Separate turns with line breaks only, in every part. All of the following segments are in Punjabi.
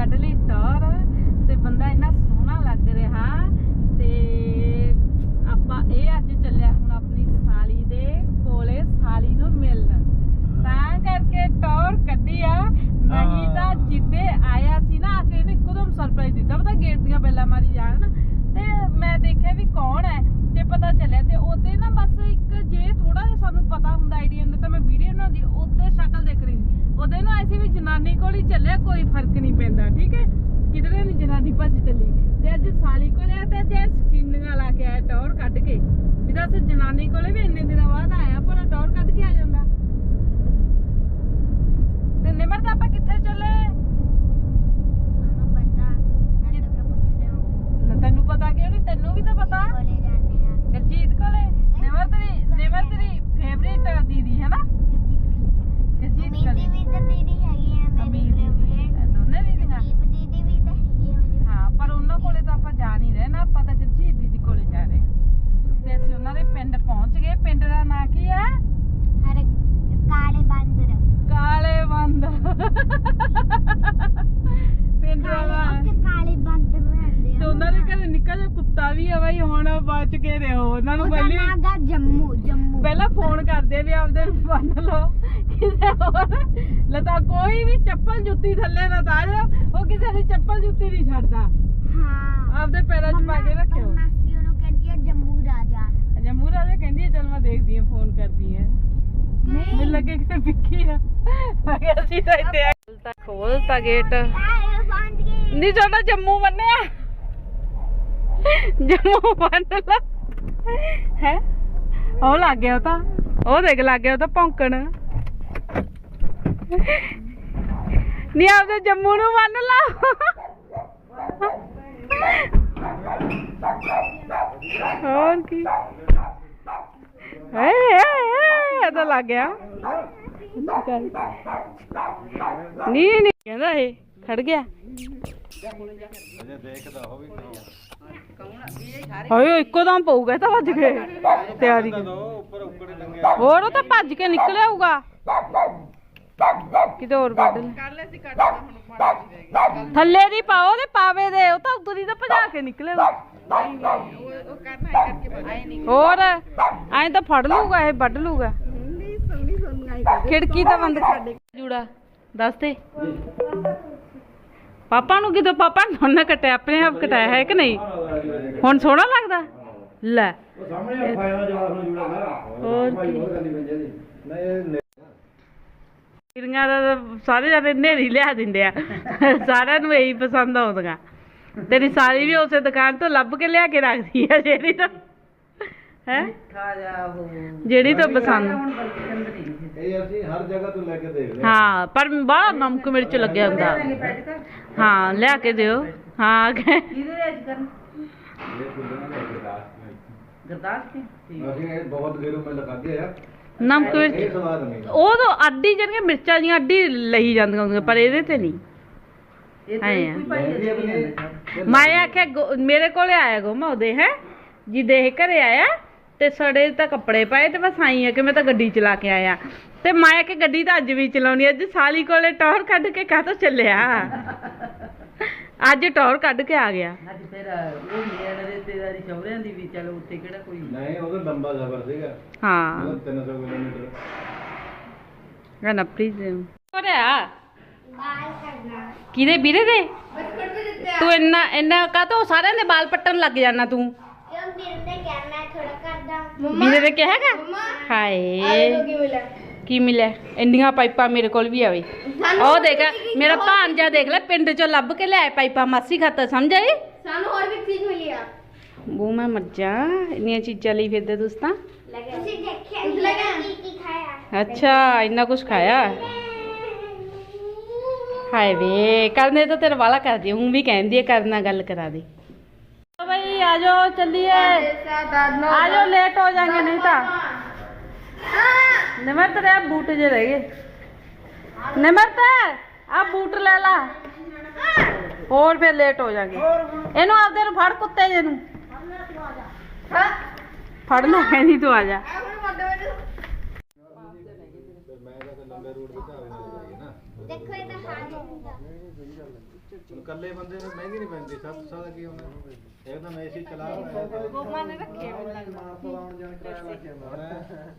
ਕੱਢ ਲਈ ਟੌਰ ਤੇ ਬੰਦਾ ਇੰਨਾ ਸੋਹਣਾ ਲੱਗ ਰਿਹਾ ਤੇ ਆਪਾਂ ਇਹ ਅੱਜ ਚੱਲਿਆ ਹੁਣ ਆਪਣੀ ਸਾਲੀ ਦੇ ਕੋਲੇ ਸਾਲੀ ਨੂੰ ਮਿਲਣ। ਤਾਂ ਕਰਕੇ ਟੌਰ ਕੱਢੀ ਆ। ਨਹੀਂ ਤਾਂ। ਜਿੱਦੇ ਆਇਆ ਸੀ ਨਾ ਆ ਕੇ ਇਹਨੇ ਇੱਕਦਮ ਸਰਪ੍ਰਾਈਜ਼ ਦਿੱਤਾ। ਪਤਾ ਗੇਟ ਦੀਆਂ ਬੈਲਾਂ ਮਾਰੀ ਜਾਣ। ਤੇ ਮੈਂ ਦੇਖਿਆ ਵੀ ਕੌਣ ਹੈ ਤੇ ਪਤਾ ਚੱਲਿਆ ਤੇ ਉਹਦੇ ਨਾ ਬਸ ਇੱਕ ਜੇ ਥੋੜਾ ਜਿਹਾ ਸਾਨੂੰ ਪਤਾ ਹੁੰਦਾ ਆਈਡੀਆ ਹੁੰਦਾ ਤਾਂ ਮੈਂ ਵੀਡੀਓ ਬਣਾਉਂਦੀ ਉਹਦੇ ਸ਼ਕਲ ਦੇਖ ਰਹੀ ਸੀ ਉਹਦੇ ਨਾਲ ਐਸੀ ਵੀ ਜਨਾਨੀ ਕੋਲ ਹੀ ਚੱਲਿਆ, ਕੋਈ ਫ਼ਰਕ ਨਹੀਂ ਪੈਂਦਾ, ਠੀਕ ਹੈ? ਕਿਧਰੇ ਨਹੀਂ ਜਨਾਨੀ ਭੱਜ ਚੱਲੀ। ਤੇ ਅੱਜ ਸਾਲੀ ਕੋਲ ਆ ਤੇ ਅੱਜ ਸਕਿੰਨਿੰਗਾਂ ਲਾ ਕੇ ਆਇਆ ਟੌਰ ਕੱਢ ਕੇ। ਵੀ ਦੱਸ ਜਨਾਨੀ ਕੋਲੇ ਵੀ ਇੰਨੇ ਦਿਨਾਂ ਬਾਅਦ ਆਇਆ, ਪਰ ਟੌਰ ਕੱਢ ਕੇ ਆ ਜਾਂਦਾ ਤੇ ਨਿਮਰ ਤਾਂ ਆਪਾਂ ਕਿੱਥੇ ਚੱਲੇ
ਤੁਹਾਨੂੰ ਪਤਾ ਮੈਂ ਤਾਂ ਪੁੱਛਦੇ ਹਾਂ
ਲੈ ਤੈਨੂੰ ਪਤਾ ਕਿਉਂ ਨਹੀਂ ਤੈਨੂੰ ਵੀ ਤਾਂ ਪਤਾ
ਕੋਲੇ ਜਾਂਦੇ ਆ
ਗਰਜੀਤ ਕੋਲੇ ਨਿਮਰ ਤੇਰੀ ਨਿਮਰ ਤੇਰੀ ਫੇਵਰੇਟ ਦੀਦੀ ਹੈ ਨਾ ਗਰਜੀਤ
ਮੀਤ
ਕੋਲੇ
ਵੀ ਤਾਂ ਦੀਦੀ ਹੈਗੀ ਆ ਮੇਰੀ
ਅਮੀਰ ਦੀਦੀ
ਫੇਵਰੇਟ
ਦੋਨੇ ਦੀਦੀਆਂ
ਦੀਪ ਦੀਦੀ ਵੀ ਤਾਂ ਹੈਗੀ ਆ ਮੇਰੀ
ਹਾਂ ਪਰ ਉਹਨਾਂ ਕੋਲੇ ਤਾਂ ਆਪਾਂ ਜਾ ਨਹੀਂ ਰਹੇ ਨਾ ਆਪਾਂ ਤਾਂ ਗਰਜੀਤ ਦੀਦੀ ਕੋਲੇ ਜਾ ਰਹੇ ਹਾਂ ਤੇ ਅਸੀਂ ਉਹਨਾਂ ਦੇ ਪਿੰਡ ਪਹੁੰਚ ਗਏ ਪਿੰਡ ਦਾ ਨਾਂ ਕੀ ਹੈ
ਹਰ ਕਾਲੇ ਬਾਂਦਰ
ਕਾਲੇ ਬੰਦ ਪਿੰਡ ਦਾ ਨਾਂ ਹੈ।
ਉੱਥੇ ਕਾਲੇ ਬਾਂਦਰ ਰਹਿੰਦੇ
ਤੇ
ਆ
ਉਹਨਾਂ ਦੇ ਘਰੇ ਨਿੱਕਾ ਜਿਹਾ ਕੁੱਤਾ ਵੀ ਆ ਬਈ ਹੁਣ ਬਚ ਕੇ ਰਹੋ ਉਹਨਾਂ ਨੂੰ
ਉਹਦਾ
ਪਹਿਲੀ
ਨਾਂ ਗਾ ਜੰਮੂ ਜੰਮੂ
ਪਹਿਲਾਂ ਫੋਨ ਨੂੰ ਬੰਨ ਲਓ। ਕਿਸੇ ਹੋਰ ਲਤਾ ਕੋਈ ਵੀ ਚੱਪਲ ਜੁੱਤੀ ਥੱਲੇ ਨਾ ਤਾਰਿਓ ਉਹ ਕਿਸੇ ਦੀ ਚੱਪਲ ਜੁੱਤੀ ਨਹੀਂ ਛੱਡਦਾ।
ਹਾਂ।
ਆਪਦੇ ਪੈਰਾਂ 'ਚ ਪਾ ਕੇ ਰੱਖਿਓ।
ਮਾਸੀ ਉਹਨੂੰ ਕਹਿੰਦੀ ਆ ਜੰਮੂ ਰਾਜਾ।
ਅਜਾ ਮੂਰਾ ਦੇ ਕਹਿੰਦੀ ਹੈ ਚਲ ਮੈਂ ਦੇਖਦੀ ਹਾਂ ਫੋਨ ਕਰਦੀ ਹਾਂ। ਮੈਨੂੰ ਲੱਗੇ ਕਿ ਵਿੱਕੀ ਆ। ਮੈਂ ਕਿਹਾ ਅਸੀਂ ਤਾਂ ਇੱਥੇ ਆ। ਖੋਲਤਾ ਖੋਲਤਾ ਗੇਟ ਨਹੀਂ ਤੁਹਾਡਾ ਜੰਮੂ ਬੰਨਿਆ। ਜੰਮੂ ਬੰਨ ਲਾ। ਹੈ? ਉਹ ਲੱਗ ਗਿਆ ਤਾਂ। ਉਹ ਦੇਖ ਲੱਗ ਗਿਆ ਉਹ ਤਾਂ ਭੌਂਕਣ। ਨਹੀਂ ਆਪਦੇ ਜੰਮੂ ਨੂੰ ਬੰਨ ਲਾ। ਹੋਰ ਕੀ? ਏ ਏ ਏ ਇਹ ਤਾਂ ਲੱਗ ਗਿਆ। ਨਹੀਂ ਨਹੀਂ ਕਹਿੰਦਾ ਇਹ ਖੜ ਗਿਆ।
ਅਜੇ ਦੇਖਦਾ ਉਹ ਵੀ
ਹਾਏ ਇੱਕੋ ਦਮ ਪਊਗਾ ਇਹ ਤਾਂ ਭੱਜ ਕੇ ਤਿਆਰੀ।
ਦੋ ਉੱਪਰ ਉੱਪਰ ਲੰਗਿਆ
ਹੋਰ ਉਹ ਤਾਂ ਭੱਜ ਕੇ ਨਿਕਲ ਆਊਗਾ। ਕਿਤੇ ਹੋਰ ਕੱਢ ਲੈ। ਥੱਲੇ ਦੀ ਪਾਓ ਤੇ ਪਾਵੇ ਦੇ ਉਹ ਤਾਂ ਉਤਰੀ ਤਾਂ ਭਜਾ ਕੇ ਨਿਕਲੇਗਾ ਹੋਰ ਐਂ ਤਾਂ ਫੜ ਲੂਗਾ ਇਹ ਵੱਢ ਲੂਗਾ ਖਿੜਕੀ ਤਾਂ ਬੰਦ ਕਰ ਦੇ ਜੂੜਾ ਦੱਸ ਦੇ। ਪਾਪਾ ਨੂੰ ਕਿਦੋਂ ਪਾਪਾ ਨੇ ਹੁਣ ਨਾ ਕਟਿਆ ਆਪਣੇ ਆਪ ਕਟਾਇਆ ਹੈ ਕਿ ਨਹੀਂ? ਹੁਣ ਸੋਹਣਾ ਲੱਗਦਾ? ਲੈ।
ਉਹ ਸਾਹਮਣੇ ਫਾਇਦਾ ਜਵਾਬ ਨੂੰ ਜੁੜਾ ਨਾ।
ਹੋਰ ਕਿਰੀਆਂ ਦਾ ਸਾਰੇ ਜਣੇ ਨੇਰੀ ਲਿਆ ਦਿੰਦੇ ਆ। ਸਾਰਿਆਂ ਨੂੰ ਇਹੀ ਪਸੰਦ ਆਉਂਦੀਆਂ। ਤੇਰੀ ਸਾਲੀ ਵੀ ਉਸੇ ਦੁਕਾਨ ਤੋਂ ਲੱਭ ਕੇ ਲਿਆ ਕੇ ਰੱਖਦੀ ਆ ਜਿਹੜੀ ਤਾਂ। ਹੈ? ਜਿਹੜੀ ਤਾਂ ਪਸੰਦ।
ਇਹ ਅਸੀਂ ਹਰ ਜਗ੍ਹਾ ਤੋਂ ਲੈ ਕੇ ਦੇਖਦੇ
ਹਾਂ। ਪਰ ਬੜਾ ਨਮਕ ਮਿਰਚ ਲੱਗਿਆ ਹੁੰਦਾ। ਹਾਂ ਲਿਆ ਕੇ ਦਿਓ। ਹਾਂ ਕਿ-
ਅਸੀਂ ਇਹ ਬਹੁਤ ਗੇਰੋ ਮੈਂ ਲਗਾ ਦਿਆ ਯਾਰ
ਨਮਕ ਮਿਰਚ ਉਹ ਤਾਂ ਅੱਡੀ ਜਿਹੜੀਆਂ ਮਿਰਚਾਂ ਜੀਆਂ ਅੱਡੀ ਲਈ ਜਾਂਦੀਆਂ ਹੁੰਦੀਆਂ ਪਰ ਇਹਦੇ ਤੇ ਨਹੀਂ। ਐਂ ਆ
ਮਹਿੰਦੀ ਆਪਣੀ
ਮੈਂ ਆਖਿਆ ਗੋ- ਮੇਰੇ ਕੋਲੇ ਆਇਆ ਗੋਮਾ ਉਹਦੇ ਹੈ? ਜਿੱਦੇ ਇਹ ਘਰੇ ਆਇਆ ਤੇ ਸੜੇ ਤਾਂ ਕੱਪੜੇ ਪਾਏ ਤੇ ਬਸ ਆਈ ਆ ਕਿ ਮੈਂ ਤਾਂ ਗੱਡੀ ਚਲਾ ਕੇ ਆਇਆ। ਤੇ ਮੈਂ ਕਿ ਗੱਡੀ ਤਾਂ ਅੱਜ ਵੀ ਚਲਾਉਣੀ ਅੱਜ ਸਾਲੀ ਕੋਲੇ ਟੌਰ ਕੱਢ ਕੇ ਕਾਹਤੋਂ ਚੱਲਿਆ? ਅੱਜ ਟੌਰ ਕੱਢ ਕੇ ਆ ਗਿਆ।
ਅੱਜ ਫਿਰ ਉਹ ਮੇਰਾ ਰਿਸ਼ਤੇਦਾਰੀ ਸਹੁਰਿਆਂ ਦੀ ਵੀ ਚਲੋ ਉੱਥੇ ਕਿਹੜਾ ਕੋਈ
ਨਹੀਂ ਉਹ ਲੰਬਾ ਸਫ਼ਰ ਸੀਗਾ।
ਹਾਂ।
ਉਹ 300 ਕਿਲੋਮੀਟਰ।
ਗਨਾ ਪਲੀਜ਼
ਬਾਲ ਕਰਨਾ
ਕਿਹਦੇ ਵੀਰੇ ਦੇ?
ਤੋਂ ਦਿੱਤੇ
ਤੂੰ ਇੰਨਾ ਇੰਨਾ ਕਾਹਤੋਂ ਸਾਰਿਆਂ ਦੇ ਵਾਲ ਪੱਟਣ ਲੱਗ ਜਾਣਾ ਤੂੰ?
ਕਿਉਂ ਵੀਰ ਨੇ ਕਿਹਾ ਮੈਂ ਥੋੜਾ
ਵੀਰੇ ਦੇ ਕਿਹਾਗਾ ਹਾਏ।
ਕੀ ਮਿਲਿਆ?
ਇੰਨੀਆਂ ਪਾਈਪਾਂ ਮੇਰੇ ਕੋਲ ਵੀ ਆਵੇ। ਉਹ ਦੇਖ ਮੇਰਾ ਭਾਂਜਾ ਦੇਖ ਲੈ ਪਿੰਡ ਚੋਂ ਲੱਭ ਕੇ ਲਿਆਏ ਪਾਈਪਾਂ ਮਾਸੀ ਖਾਤਾ ਸਮਝ ਆਈ?
ਸਾਨੂੰ ਹੋਰ ਵੀ ਚੀਜ਼ ਮਿਲੀ ਆ।
ਬੂ ਮੈਂ ਮਰ ਜਾ। ਇੰਨੀਆਂ ਚੀਜ਼ਾਂ ਲਈ ਫਿਰਦੇ ਦੋਸਤਾਂ
ਤੁਸੀਂ ਦੇਖਿਆ ਕੀ ਕੀ ਖਾਇਆ?
ਅੱਛਾ ਇੰਨਾ ਕੁਝ ਖਾਇਆ? ਹਾਏ ਵੇ ਕਰਨੇ ਤਾਂ ਤੇਰਾ ਵਾਲਾ ਕਰਦੀ ਹੂੰ ਵੀ ਕਹਿੰਦੀ ਹੈ ਕਰਨਾ ਗੱਲ ਕਰਾ ਦੇ। ਬਈ, ਆ ਜਾਓ, ਚੱਲੀਏ। ਆ ਜਾਓ ਲੇਟ ਹੋ ਜਾਾਂਗੇ ਨਹੀਂ ਤਾਂ। ਨਿਮਰਤ ਦੇ ਆਹ ਬੂਟ ਜੇ ਰਹਿ ਗਏ। ਨਿਮਰਤ ਆ ਬੂਟ ਲੈ ਲਾ। ਹੋਰ ਫਿਰ ਲੇਟ ਹੋ ਜਾਾਂਗੇ ਇਹਨੂੰ ਆਪਦੇ ਨੂੰ ਫੜ ਕੁੱਤੇ ਜੇ ਨੂੰ। ਫੜ ਲੈ ਕਹਿੰਦੀ ਤੂੰ ਆ ਜਾ।
ਮੈਂ ਤਾਂ ਲੰਬੇ ਰੂਟ ਤੇ
ਦੇਖੋ ਇਹ ਤਾਂ ਹਾਲ ਹੁੰਦਾ।
ਹੁਣ ਇਕੱਲੇ ਬੰਦੇ ਨੂੰ ਮਹਿੰਗੀ ਨਹੀਂ ਪੈਂਦੀ ਸੱਤ ਸਾਲ ਕੀ ਹੋਣਾ ਇੱਕਦਮ ਏਸੀ ਚਲਾ
ਗੋਮਾ ਨੇ ਰੱਖੇ ਮੈਨੂੰ ਲੱਗਦਾ
ਹੁਣ ਤੂੰ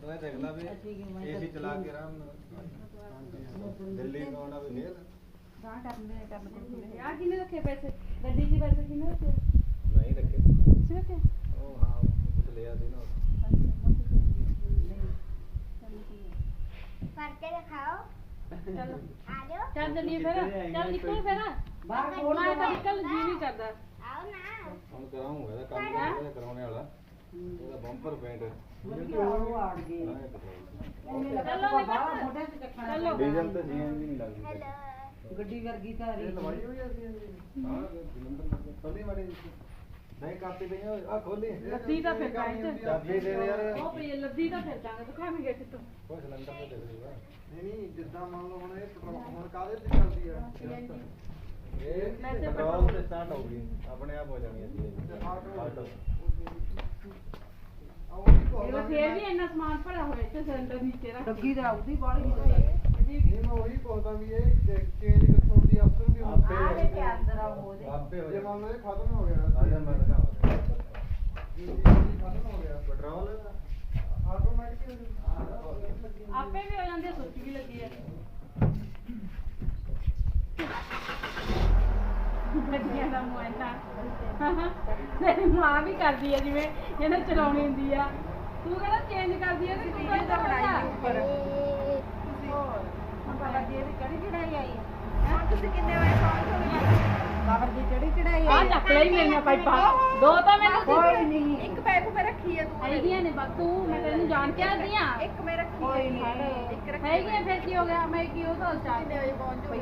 ਇਹ ਦੇਖ ਲੈ ਵੀ ਏਸੀ ਚਲਾ ਕੇ ਆਰਾਮ ਨਾਲ। ਦਿੱਲੀ ਨੂੰ ਆਉਣਾ ਵੀ ਫੇਰ।
ਗਾਂ ਕਰਨੇ ਕਰਨ ਕੋਲ ਆ ਕਿਨੇ ਰੱਖੇ ਪੈਸੇ? ਗੱਡੀ 'ਚ ਪੈਸੇ ਕਿਨੇ ਰੱਖੇ?
ਨਹੀਂ ਰੱਖੇ ਉਹ ਹਾਂ ਕੁਝ ਲਿਆ ਸੀ ਨਾ ਉਹ।
ਕਰਕੇ ਦਿਖਾਓ
ਚਲੋ
ਆ ਜਾਓ
ਚੱਲ ਜਲੀਏ ਫਿਰ ਚੱਲ ਨਿਕਲ ਫਿਰ ਬਾਹਰ ਕੋਣਾ ਹੈ ਤਾਂ ਨਿਕਲ ਜੀ ਨਹੀਂ ਕਰਦਾ
ਆਓ ਨਾ
ਹੁਣ ਕਰਾਉਂਗਾ ਇਹਦਾ ਕੰਮ ਇਹਦਾ ਕਰਾਉਣੇ ਵਾਲਾ ਇਹਦਾ ਬੰਪਰ ਪੇਂਟ
ਉਹ ਆੜ ਗਏ
ਚਲੋ ਨਿਕਲ ਚਲੋ
ਡੀਜ਼ਲ ਤੇ ਸੀਐਨਜੀ ਨਹੀਂ ਲੱਗਦੀ
ਹੈਲੋ
ਗੱਡੀ ਵਰਗੀ ਤਾਂ
ਇਹ ਲਵਾਈ ਹੋਈ ਆ ਸੀਐਨਜੀ ਹਾਂ ਜਲੰਧਰ ਖੋਲੀ ਮਾੜੀ ਜਿਹੀ। ਨਹੀਂ ਕਾਪੀ ਪਈ ਆ ਖੋਲੀ
ਲੱਦੀ ਤਾਂ ਫਿਰ ਕਾਇਦ
ਚਾਬੀ ਦੇ ਦੇ ਯਾਰ
ਉਹ ਪਈ ਹੈ, ਲੱਦੀ ਤਾਂ ਫਿਰ ਜਾਗੇ ਦਿਖਾਵਾਂਗੇ ਕਿਤੋਂ
ਕੋਈ ਸਿਲੰਡਰ ਤੇ ਦੇਖ ਲੂਗਾ
ਨਹੀਂ ਨਹੀਂ ਜਿੱਦਾਂ ਮੰਨ ਲਓ ਹੁਣ ਇਹ ਪੈਟਰੋਲ ਹੁਣ ਕਾਹਦੇ ਤੇ ਚੱਲਦੀ ਆ?
ਇਹ
ਵੈਸੇ
ਪੈਟਰੋਲ ਤੇ ਸਟਾਰਟ ਹੋਊਗੀ ਆਪਣੇ ਆਪ ਹੋ ਜਾਣੀ ਹੈ ਆਟੋ
ਆਉਂ ਵੀ
ਇਹ ਫੇਰ ਵੀ ਇੰਨਾ ਸਮਾਨ ਭਰਿਆ ਹੋਇਆ ਤੇ ਸਿਲੰਡਰ ਨੀਚੇ ਰੱਖ
ਡੱਗੀ ਦਾ ਉਹਦੀ ਬਾਲੀ
ਨਹੀਂ ਮੈਂ ਉਹੀ ਪੁੱਛਦਾ ਵੀ ਇਹ ਚੇਂਜ ਕਿੱਥੋਂ ਦੀ ਆਪਸ਼ਨ ਵੀ ਹੁੰਦੀ
ਆਪੇ
ਤੇ ਅੰਦਰ ਆ ਉਹਦੇ
ਆਪੇ ਹੋ
ਜੇ ਮੰਨ ਲਓ ਇਹ ਖਤਮ ਹੋ ਗਿਆ।
ਆ ਜਾ ਮੈਂ ਦਿਖਾਵਾਂ।
ਇੰਜਨ ਦੀ ਖਤਮ ਹੋ ਗਿਆ।
ਪੈਟਰੋਲ
ਆਪੇ ਵੀ ਹੋ ਜਾਂਦੇ ਵੀ ਲੱਗੀ ਹੈ ਗੱਡੀਆਂ ਦਾ ਮੁਆਇਨਾ ਮੇਰੀ ਮਾਂ ਵੀ ਕਰਦੀ ਹੈ ਜਿਵੇਂ ਇਹਨੇ ਚਲਾਉਣੀ ਹੁੰਦੀ ਆ। ਤੂੰ ਕਹਿੰਦਾ ਚੇਂਜ ਕਰਦੀ ਹੈ ਤੇ ਤੂੰ ਕਹਿੰਦਾ ਬਣਾਈ ਉੱਪਰ।
ਕਬਰ ਦੀ ਚੜੀ ਚੜਾਈ
ਆ ਚੱਕ ਲਈ ਮੇਰੀਆਂ ਪਾਈਪਾਂ। ਦੋ ਤਾਂ ਮੈਨੂੰ
ਕੋਈ ਨਹੀਂ।
ਇੱਕ ਪੈਪ ਮੈਂ ਰੱਖੀ ਹੈ ਤੂੰ
ਹੈਗੀਆਂ ਨੇ ਬਸ ਤੂੰ ਮੈਂ ਤੈਨੂੰ ਜਾਣ ਕੇ ਆਦੀਆਂ
ਇੱਕ ਮੈਂ ਰੱਖੀ
ਕੋਈ ਨਹੀਂ।
ਇੱਕ ਰੱਖੀ
ਹੈਗੀਆਂ ਫਿਰ ਕੀ ਹੋ ਗਿਆ? ਮੈਂ ਕੀ ਉਹ ਤਾਂ ਚਾਹ
ਕਿੰਨੇ ਵਜੇ ਪਹੁੰਚ ਜਾਊਗੀ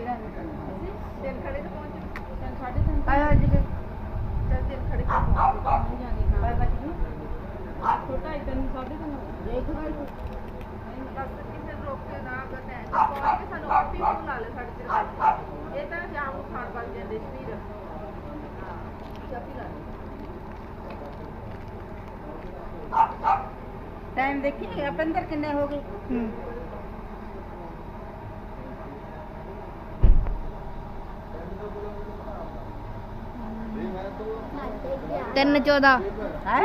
ਦਿਨ ਖੜੇ ਤੇ ਪਹੁੰਚ
ਸਾਢੇ ਤਿੰਨ
ਆਇਆ ਜੀ
ਚੱਲ ਦਿਨ ਖੜੇ ਤੇ ਪਹੁੰਚ
ਬਾਏ ਬਾਏ ਛੋਟਾ ਇੱਕ ਤਿੰਨ ਸਾਢੇ ਤਿੰਨ।
ਦੇਖ ਲੈ
ਬਸ ਕਿਸੇ ਹੈ। ਸਾਨੂੰ ਆਪੀ ਲਾ ਲੈ ਸਾਡੇ ਬੱਚੇ ਇਹ ਤਾਂ ਨੂੰ ਖਾਣ ਪਾ ਜਾਂਦੇ ਸਰੀਰ ਚਾਪੀ ਲਾ ਲੈ
ਟਾਈਮ ਦੇਖੀ ਆਪੰਦਰ ਕਿੰਨੇ ਹੋ ਗਏ?
ਤਿੰਨ 14
ਹੈ?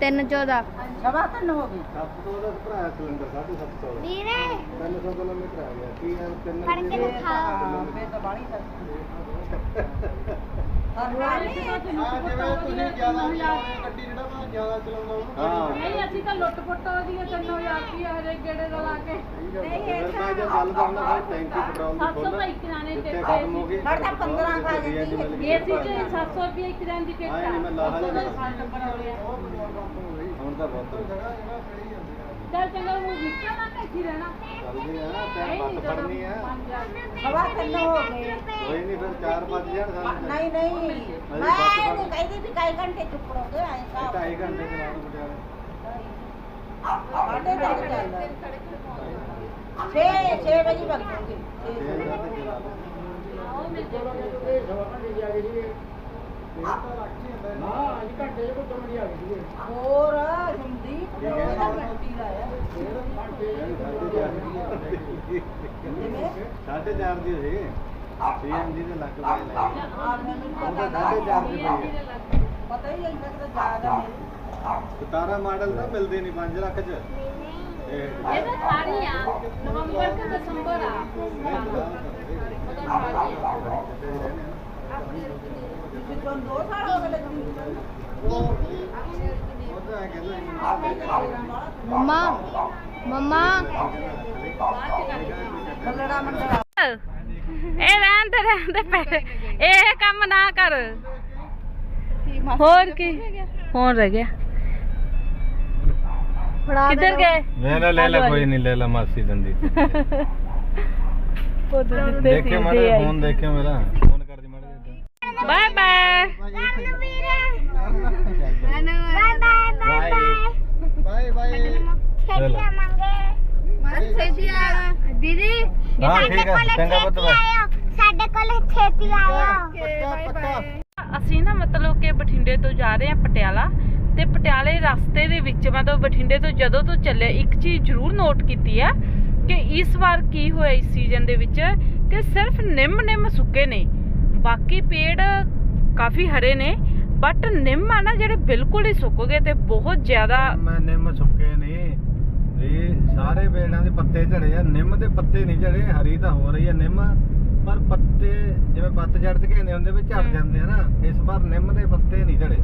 ਤਿੰਨ 14
ਸਵਾ ਤਿੰਨ ਹੋ ਗਏ
700 ਦਾ ਭਰਾ ਸਿਲੰਡਰ 750
ਵੀਰੇ।
300 ਕਿਲੋਮੀਟਰ ਆ ਗਿਆ। ਕੀ ਯਾਰ ਤਿੰਨ
ਫੜ ਕੇ ਦਿਖਾਓ
ਹਾਂ ਫੇਰ ਤਾਂ ਬਾਲੀ ਸਸਤੀ ਹਰ
ਹਾਂ ਜਿਵੇਂ ਤੁਸੀਂ ਜ਼ਿਆਦਾ ਗੱਡੀ ਜ਼ਿਆਦਾ ਚਲਾਉਂਦਾ ਉਹਨੂੰ।
ਹਾਂ।
ਨਹੀਂ ਅਸੀਂ ਤਾਂ ਲੁੱਟ ਪੁੱਟ ਉਹਦੀਆਂ 3000 ਰੁਪਏ ਹਰੇਕ ਗੇੜੇ ਦਾ ਲਾ ਕੇ।
ਫਿਰ ਤਾਂ ਜੇ ਗੱਲ ਕਰਨਾ ਫਿਰ ਟੈਂਕੀ ਪੈਟਰੋਲ ਦੀ
700
ਖੋਲ
ਦਾ ਇੱਕ ਜਾਣੇ
ਜਿੱਥੇ
ਟਿਕਟ
ਖਤਮ ਹੋ ਗਈ।
ਮੈਂ ਤਾਂ 15 ਖਾ ਜਾਂਦੀ।
ਏਸੀ ਚ 700 ਰੁਪਏ ਦਿਨ ਦੀ ਟਿਕਟ ਆ।
ਇਹ ਹੁਣ ਤਾਂ ਬਹੁਤ
ਜਗ੍ਹਾ ਜਗ੍ਹਾ ਖੜੀ ਆ
ਚੱਲ ਚੰਗਾ ਉਹ ਵਿਕਾ ਨਾ ਇੱਥੇ ਰਹਿਣਾ।
ਚੱਲਦੀ ਆ ਟਾਈਮ
ਜਦੋਂ
ਫੜਨੀ ਆ।
ਸਵਾ ਤਿੰਨ ਹੋ ਗਏ
ਕੋਈ ਨਹੀਂ ਫਿਰ 4-5 ਜਾਣ ਸਾਨੂੰ
ਨਹੀਂ ਨਹੀਂ। ਮੈਂ ਇਹਨੂੰ ਕਹਿੰਦੀ ਵੀ ਕਾਈ ਘੰਟੇ ਚੁੱਪ ਰਹੋਗੇ ਐਂ ਸਾਬ
ਢਾਈ ਘੰਟੇ ਚਲਾ ਦੋ ਬਟਿਆਲੇ
ਸਾਢੇ ਤਿੰਨ ਚੱਲਦਾ
ਦਿਨ ਖੜੇ ਤੇ ਪਹੁੰਚ
6 6 ਵਜੇ ਵਗੋਗੇ
ਛੇ ਘੰਟੇ ਚਲਾ ਲਓ।
ਆਓ ਮਿਲ ਜਾਓ
ਹੋਰ ਸੰਦੀਪ ਨੇ ਉਹਦਾ ਗੱਡੀ ਲਾਇਆ। ਜਿਵੇਂ
ਸਾਢੇ ਚਾਰ ਦੀ ਸੀ ਸੀਐਨਜੀ ਦੇ ਲੱਗ ਪਏ ਲੈ
ਆ ਮੈਨੂੰ
ਉਹਦਾ
ਪਤਾ
ਸਾਢੇ ਚਾਰ ਦੀ ਪਈ ਹੈ।
ਪਤਾ ਹੀ ਇੰਨਾ ਕਿ ਜ਼ਿਆਦਾ ਮੇਰੇ
17 ਮਾਡਲ ਤਾਂ ਮਿਲਦੇ ਨਹੀਂ 5 ਲੱਖ ਚ। ਇਹ
ਇਹ ਤਾਂ ਸਾਰੀ ਆ। ਨਵੰਬਰ ਤੇ ਦਸੰਬਰ ਆ।
ਤੁਸੀਂ ਤੋਂ 2 ਨੂੰ
ਮਮਾ। ਮਮਾ
ਇਹ ਰਹਿਣ ਤੇ ਰਹਿਣ ਤੇ ਪੈ ਇਹ ਕੰਮ ਨਾ ਕਰ। ਹੋਰ ਕੀ? ਕੌਣ ਰਹਿ ਗਿਆ। ਕਿੱਧਰ ਗਏ?
ਲੈ ਲੈ ਲੈ ਲੈ ਕੋਈ ਨਹੀਂ ਲੈ ਲੈ ਮਾਸੀ ਦੰਦੀ। ਫੋਨ ਦੇਖਿਓ ਮੇਰਾ ਫੋਨ ਕਰ ਦੀ ਮਾੜਾ ਜਿਹਾ
bye bye
bye bye
bye
bye ਛੇਤੀ ਆਵਾਂਗੇ ਮੈਂ ਛੇਤੀ ਦੀਦੀ
ਹਾਂ ਠੀਕ ਹੈ ਚੰਗਾ ਪੁੱਤ
ਸਾਡੇ ਕੋਲ ਛੇਤੀ ਆਇਓ
ਅਸੀਂ ਨਾ ਮਤਲਬ ਕਿ ਬਠਿੰਡੇ ਤੋਂ ਜਾ ਰਹੇ ਹਾਂ ਪਟਿਆਲਾ ਤੇ ਪਟਿਆਲੇ ਰਸਤੇ ਦੇ ਵਿੱਚ, ਮਤਲਬ ਬਠਿੰਡੇ ਤੋਂ ਜਦੋਂ ਤੋਂ ਚੱਲੇ ਇੱਕ ਚੀਜ਼ ਜ਼ਰੂਰ ਨੋਟ ਕੀਤੀ ਹੈ ਕਿ ਇਸ ਵਾਰ ਕੀ ਹੋਇਆ ਇਸ ਸੀਜ਼ਨ ਦੇ ਵਿੱਚ ਕਿ ਸਿਰਫ ਨਿੰਮ ਨਿੰਮ ਸੁੱਕੇ ਨੇ। ਬਾਕੀ ਪੇੜ ਕਾਫੀ ਹਰੇ ਨੇ ਬਟ ਨਿੰਮ ਆ ਨਾ ਜਿਹੜੇ ਬਿਲਕੁਲ ਹੀ ਸੁੱਕ ਗਏ ਤੇ ਬਹੁਤ ਜ਼ਿਆਦਾ
ਮੈਂ ਨਿੰਮ ਸੁੱਕੇ ਨੇ। ਇਹ ਸਾਰੇ ਪੇੜਾਂ ਦੇ ਪੱਤੇ ਝੜੇ ਆ। ਨਿੰਮ ਦੇ ਪੱਤੇ ਨਹੀਂ ਝੜੇ ਹਰੀ ਤਾਂ ਹੋ ਰਹੀ ਆ ਨਿੰਮ। ਪਰ ਪੱਤੇ ਜਿਵੇਂ ਪੱਤ ਝੜ ਤੇ ਕਹਿੰਦੇ ਹੁੰਦੇ ਵੀ ਝੜ। ਜਾਂਦੇ ਆ ਨਾ। ਇਸ ਵਾਰ ਨਿੰਮ ਦੇ ਪੱਤੇ ਨਹੀਂ ਝੜੇ।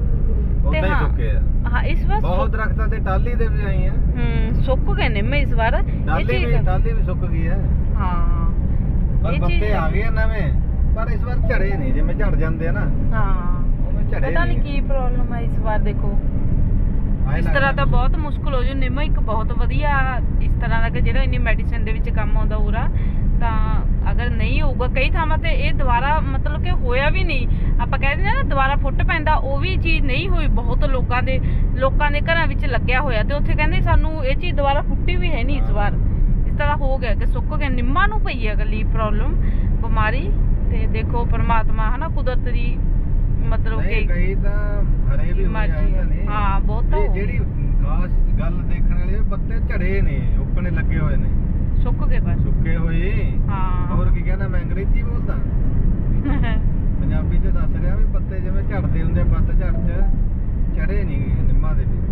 ਉਦਾਂ ਹੀ ਸੁੱਕੇ ਆ।
ਹਾਂ ਇਸ ਵਾਰ
ਬਹੁਤ ਦਰਖਤਾਂ ਤੇ ਟਾਲੀ ਦੇ ਵੀ ਆਈ ਆ।
ਹੂੰ ਸੁੱਕ ਗਏ ਨਿੰਮ ਇਸ ਵਾਰ। ਇਹ
ਟਾਲੀ
ਚੀਜ਼
ਵੀ ਟਾਲੀ ਵੀ ਸੁੱਕ ਗਈ ਆ।
ਹਾਂ।
ਪਰ ਪੱਤੇ ਆ ਗਏ ਨਵੇਂ। ਪਰ ਇਸ ਵਾਰ ਝੜੇ ਨਹੀਂ ਜਿਵੇਂ ਝੜ ਜਾਂਦੇ ਆ ਨਾ
ਹਾਂ।
ਉਵੇਂ ਝੜੇ
ਪਤਾ ਨਹੀਂ। ਕੀ ਪ੍ਰੋਬਲਮ ਹੈ ਇਸ ਵਾਰ ਦੇਖੋ। ਇਸ ਤਰ੍ਹਾਂ ਤਾਂ ਬਹੁਤ ਮੁਸ਼ਕਲ ਹੋ ਜੂ। ਨਿੰਮ ਇੱਕ ਬਹੁਤ ਵਧੀਆ ਇਸ ਤਰ੍ਹਾਂ ਦਾ ਕਿ ਜਿਹੜਾ ਇੰਨੀ ਮੈਡੀਸਿਨ ਦੇ ਵਿੱਚ ਕੰਮ ਆਉਂਦਾ ਉਰਾ ਤਾਂ ਅਗਰ ਨਹੀਂ ਹੋਊਗਾ ਕਈ ਥਾਵਾਂ ਤੇ ਇਹ ਦੁਬਾਰਾ ਮਤਲਬ ਕਿ ਹੋਇਆ ਵੀ ਨਹੀਂ। ਆਪਾਂ ਕਹਿੰਦੇ ਆ ਨਾ ਦੁਬਾਰਾ ਫੁੱਟ ਪੈਂਦਾ ਉਹ ਵੀ ਚੀਜ਼ ਨਹੀਂ ਹੋਈ। ਬਹੁਤ ਲੋਕਾਂ ਦੇ ਲੋਕਾਂ ਦੇ ਘਰਾਂ ਵਿੱਚ ਲੱਗਿਆ ਹੋਇਆ ਤੇ ਉੱਥੇ ਕਹਿੰਦੇ ਸਾਨੂੰ ਇਹ ਚੀਜ਼ ਦੁਬਾਰਾ ਫੁੱਟੀ ਵੀ ਹੈ ਨਹੀਂ ਇਸ ਵਾਰ। ਇਸ ਤਰ੍ਹਾਂ ਹੋ ਗਿਆ ਕਿ ਸੁੱਕ ਗਿਆ। ਨਿੰਮਾਂ ਨੂੰ ਪਈ ਹੈ ਇਕੱਲੀ ਪ੍ਰੋਬਲਮ ਬਿਮਾਰੀ। ਤੇ ਦੇਖੋ ਪਰਮਾਤਮਾ ਹਨਾ ਕੁਦਰਤ ਦੀ ਮਤਲਬ
ਨਹੀਂ
ਕਿ
ਕਈ ਤਾਂ ਹਰੇ ਵੀ
ਮਰਜ਼ੀ
ਆਏ ਤਾਂ
ਹੈ।
ਨਹੀਂ
ਹਾਂ, ਬਹੁਤ ਤਾਂ
ਇਹ
ਹੋ-
ਜਿਹੜੀ ਖਾਸ ਗੱਲ ਦੇਖਣ ਵਾਲੀ ਪੱਤੇ ਝੜੇ ਨੇ ਉੱਕਣੇ ਲੱਗੇ ਹੋਏ ਨੇ।
ਸੁੱਕ ਗਏ ਬਸ।
ਸੁੱਕੇ ਹੋਏ।
ਹਾਂ।
ਹੋਰ ਕੀ ਕਹਿੰਦਾ ਮੈਂ ਅੰਗਰੇਜ਼ੀ ਬੋਲਦਾ। ਪੰਜਾਬੀ ਚ ਦੱਸ ਰਿਹਾ ਵੀ ਪੱਤੇ ਜਿਵੇਂ ਝੜਦੇ ਹੁੰਦੇ ਆ, ਪੱਤ ਝੜ ਚ। ਚੜੇ ਨਹੀਂ ਨਿੰਮਾਂ ਦੇ ਵੀ